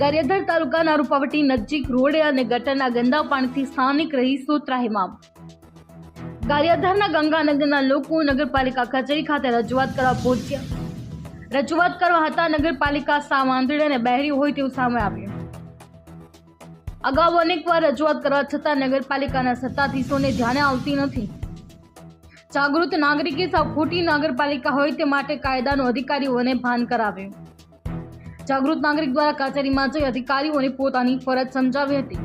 ગારિયાધાર તાલુકાના રૂપાવટી નજીક રોડ અને ગટરના ગંદા પાણીથી સ્થાનિક રહીશો ત્રાહિમામ. ગારિયાધારના ગંગાનગરના લોકો નગરપાલિકા કચેરી ખાતે રજૂઆત કરવા પહોંચ્યા. રજૂઆત કરવા હતા નગરપાલિકા સામ આંધળી અને બહેરી હોય તેવું સામે આવ્યું. અગાઉ અનેકવાર રજૂઆત કરવા છતાં નગરપાલિકાના સત્તાધીશોને ધ્યાને આવતી નથી. જાગૃત નાગરિકે સાવ ખોટી નગરપાલિકા હોય તે માટે કાયદાનો અધિકારીઓને ભાન કરાવ્યું. જાગૃત નાગરિક દ્વારા કચેરીમાં જઈ અધિકારીઓને પોતાની ફરજ સમજાવી હતી.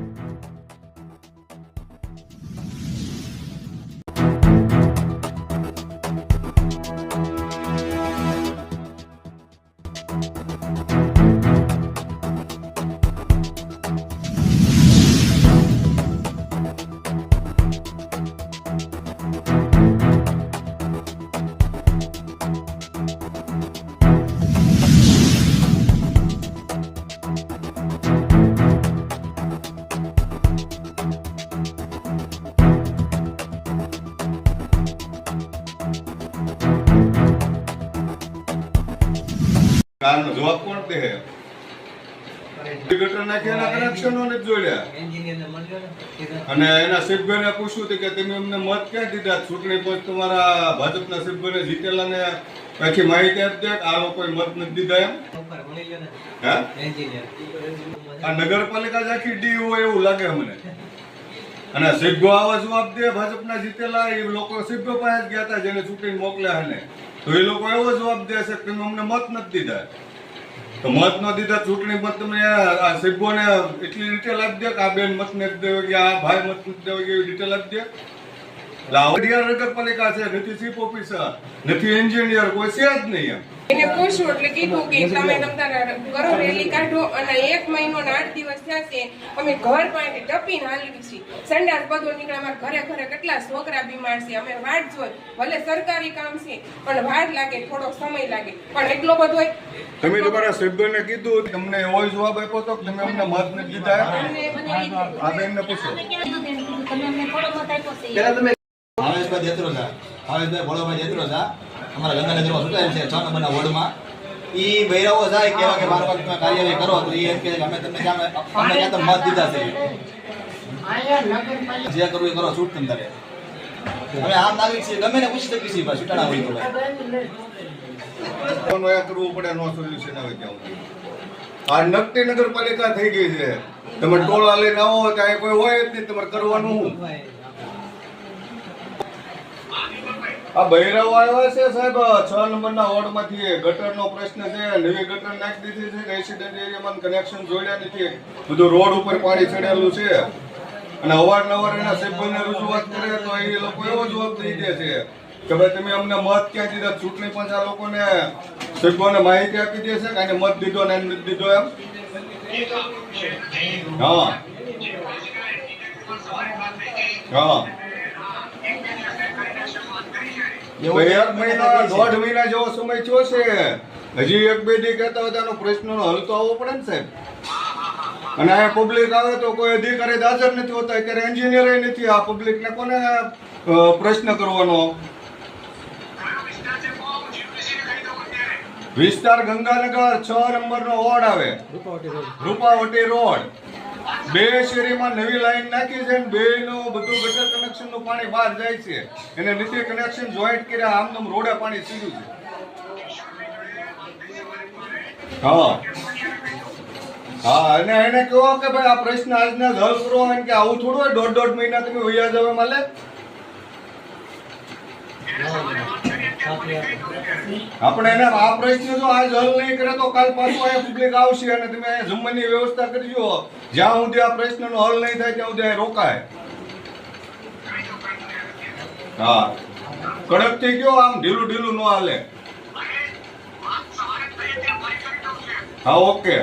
કારનો જવાબ કોણ દે અને એના સભ્યોને પૂછ્યું કે તમે અમને મત ક્યાં દીધા? ચૂંટણી પંચ તમારા ભાજપના સભ્યોને જીતેલાને પછી માહિતી આપી દે. કે આ લોકોએ મત નથી દીધા એમ. હા? આ નગરપાલિકા આખી ડી હોય એવું લાગે મને અને સભ્યો આવા જવાબ દે ભાજપના જીતેલા એ લોકો સભ્યો પાસે જ ગયા હતા જેને ચૂંટણી મોકલ્યા હને તો એ લોકો એવો જવાબ દેશે કે તમે અમને મત નથી દીધા. તો મત ન દીધા ચૂંટણી મત તમે આ સભ્યોને એટલી ડિટેલ આપી દે કે આ બેન મત નથી દેવો કે આ ભાઈ મત નથી દેવો એવી ડિટેલ આપી દે. એટલે આ વડિયા નગરપાલિકા છે, નથી ચીફ ઓફિસર નથી એન્જિનિયર કોઈ છે જ નહીં એમ. એને પૂછો એટલે કીધું કે તમે તમારા કરો રેલી કાઢો અને એક મહિનો ને આઠ દિવસ થયા છે અમે ઘર પાસે ટપીને હાલવી છીએ. સંડાસ બધો નીકળે અમારા ઘરે ઘરે કેટલા છોકરા બીમાર છે. અમે વાટ જોઈ. ભલે સરકારી કામ છે પણ વાર લાગે થોડો સમય લાગે. પણ એટલો બધો તમે તમારા શબ્દોને કીધું તમને એવો જવાબ આપ્યો તો તમે અમને મત નથી દીધા. આ બેનને પૂછો. ભાવેશભાઈ દેત્રોજા ભાવેશભાઈ ભોળાભાઈ દેત્રોજા અમારા ગંગાનગરમાં ચૂંટાયેલ છે? છ નંબરના વોર્ડમાં. એ બૈરાઓ જાય કેવા કે બાર વાગે તમે કાર્યવાહી કરો તો એ એમ કે અમે તમને ક્યાં અમને ક્યાં તમે મત દીધા છે. જે કરવું એ કરો છૂટ તમે તારે અમે આમ નાગરિક છીએ ગમે ને પૂછી શકીએ છીએ ભાઈ છૂટાણા હોય તો. ભાઈ કરવું પડે નો સોલ્યુશન આવે ત્યાં આ નકટી નગરપાલિકા થઈ ગઈ છે. તમે ટોળા લઈને આવો ત્યાં કોઈ હોય જ નહીં તમારે કરવાનું? આ બૈરાઓ આવ્યા છે સાહેબ છ નંબરના વોર્ડમાંથી. ગટરનો પ્રશ્ન છે નવી ગટર નાખી દીધી છે રેસિડેન્ટ એરિયામાં કનેક્શન જોડ્યા નથી. બધું રોડ ઉપર પાણી ચડેલું છે. અને અવારનવાર એના સભ્યોને રજૂઆત કરે તો એ લોકો એવો જવાબ દઈ દે છે કે ભાઈ તમે અમને મત ક્યાં દીધા? ચૂંટણી પંચ આ લોકોને સભ્યોને માહિતી આપી દે છે કે મત દીધો ને એમ દીધો એમ? હા. હા. એક મહિના દોઢ મહિના જેવો સમય થયો છે. હજી એક બે દી કહેતા હોય તો આનો પ્રશ્નનો હલ તો આવવો પડે ને સાહેબ. અને આ પબ્લિક આવે તો કોઈ અધિકારી હાજર નથી હોતા અત્યારે એન્જિનિયર નથી. આ પબ્લિક ને કોને પ્રશ્ન કરવાનો? વિસ્તાર ગંગાનગર છ નંબર નો વોર્ડ આવે. રૂપાવટી રોડ. બે શેરીમાં નવી લાઈન નાખી છે બે નું બધું ગટર કનેક્શનનું પાણી બહાર જાય છે. એને નીચે કનેક્શન જોઈન્ટ કર્યા આમદમ રોડે પાણી સીધું છે. હા. આવું થોડું હોય, દોઢ દોઢ મહિના તમે વૈયા જવા એમ આપણે એને આ પ્રશ્ન જો આજ હલ નહીં કરે તો કાલ પાછું અહીંયા પબ્લિક આવશે અને તમે જમવાની વ્યવસ્થા કરજો. જ્યાં સુધી આ પ્રશ્નનો હલ નહીં થાય, ત્યાં સુધી રોકાય. હા. કડક થઈ ગયો આમ ઢીલું ઢીલું ન હાલે. હા, ઓકે.